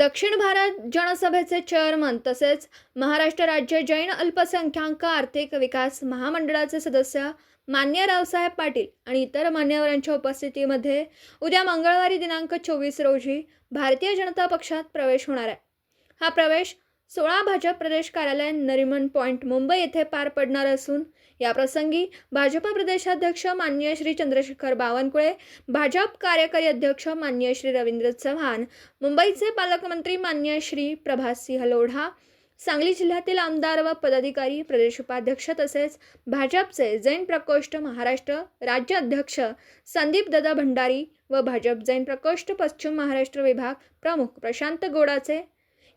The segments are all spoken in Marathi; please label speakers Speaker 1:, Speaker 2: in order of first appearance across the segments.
Speaker 1: दक्षिण भारत जनसभेचे चेअरमन तसेच महाराष्ट्र राज्य जैन अल्पसंख्याक आर्थिक विकास महामंडळाचे सदस्य मान्य रावसाहेब पाटील आणि इतर मान्यवरांच्या उपस्थितीमध्ये उद्या मंगळवारी दिनांक चोवीस रोजी भारतीय जनता पक्षात प्रवेश होणार आहे. हा प्रवेश सोळा भाजप प्रदेश कार्यालय नरिमन पॉईंट मुंबई येथे पार पडणार असून याप्रसंगी भाजपा प्रदेशाध्यक्ष मान्य श्री चंद्रशेखर बावनकुळे भाजप कार्यकारी अध्यक्ष मान्य श्री रवींद्र चव्हाण मुंबईचे पालकमंत्री मान्य श्री प्रभाससिंह लोढा सांगली जिल्ह्यातील आमदार व पदाधिकारी प्रदेश उपाध्यक्ष तसेच भाजपचे जैन प्रकोष्ठ महाराष्ट्र राज्य अध्यक्ष संदीप दादा भंडारी व भाजप जैन प्रकोष्ठ पश्चिम महाराष्ट्र विभाग प्रमुख प्रशांत गोडाचे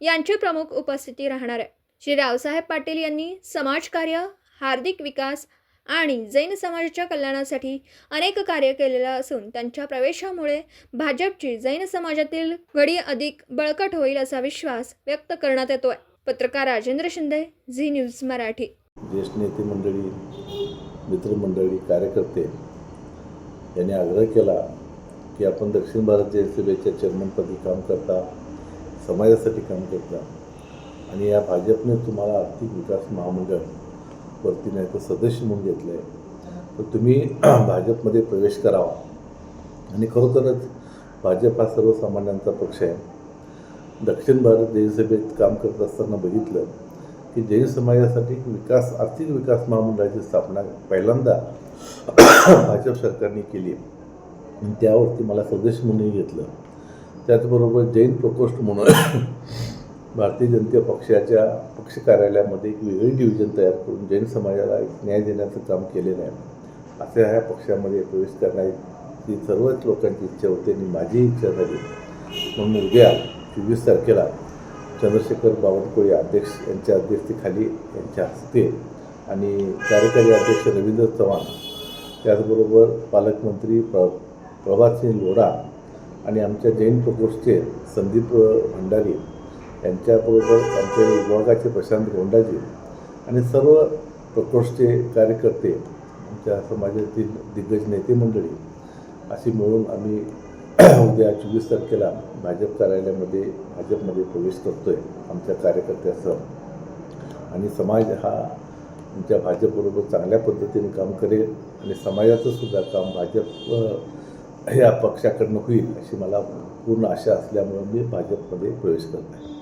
Speaker 1: यांची प्रमुख उपस्थिती राहणार आहे. श्री रावसाहेब पाटील यांनी समाजकार्य हार्दिक विकास आणि जैन समाजाच्या कल्याणासाठी अनेक कार्य केलेलं असून त्यांच्या प्रवेशामुळे भाजपची जैन समाजातील घडी अधिक बळकट होईल असा विश्वास व्यक्त करण्यात येतो आहे पत्रकार राजेंद्र शिंदे झी न्यूज मराठी.
Speaker 2: ज्येष्ठ नेते मंडळी मित्रमंडळी कार्यकर्ते यांनी आग्रह केला की आपण दक्षिण भारत जयसभेच्या चेअरमनपदी काम करता. समाजासाठी काम करता. आणि या भाजपने तुम्हाला आर्थिक विकास महामंडळ वरती नाही तर सदस्य म्हणून घेतलं आहे तर तुम्ही भाजपमध्ये प्रवेश करावा. आणि खरोखरच भाजप हा सर्वसामान्यांचा पक्ष आहे. दक्षिण भारत जयसभेत काम करत असताना बघितलं की जैन समाजासाठी विकास आर्थिक विकास महामंडळाची स्थापना पहिल्यांदा भाजप सरकारने केली. आणि त्यावरती मला सदस्य म्हणून घेतलं. त्याचबरोबर जैन प्रकोष्ठ म्हणून भारतीय जनता पक्षाच्या पक्ष कार्यालयामध्ये एक वेगळी डिव्हिजन तयार करून जैन समाजाला एक न्याय देण्याचं काम केलेलं आहे. असे ह्या पक्षामध्ये प्रवेश करण्याची सर्वच लोकांची इच्छा होती आणि माझी इच्छा झाली. म्हणून उद्या चोवीस तारखेला चंद्रशेखर बावनकुळे अध्यक्ष यांच्या अध्यक्षतेखाली यांच्या हस्ते आणि कार्यकारी अध्यक्ष रवींद्र चव्हाण त्याचबरोबर पालकमंत्री प्र प्रभातसिंह लोढा आणि आमच्या जैन प्रकोष्ठचे संदीप भंडारी यांच्याबरोबर आमच्या विभागाचे प्रशांत गोंडाजी आणि सर्व प्रकोष्ठचे कार्यकर्ते आमच्या समाजातील दिग्गज नेते मंडळी अशी मिळून आम्ही उद्या चोवीस तारखेला भाजप कार्यालयामध्ये भाजपमध्ये प्रवेश करतो आहे आमच्या कार्यकर्त्यासह. आणि समाज हा आमच्या भाजपबरोबर चांगल्या पद्धतीने काम करेल आणि समाजाचं सुद्धा काम भाजप ह्या पक्षाकडनं होईल अशी मला पूर्ण आशा असल्यामुळं मी भाजपमध्ये प्रवेश करत आहे.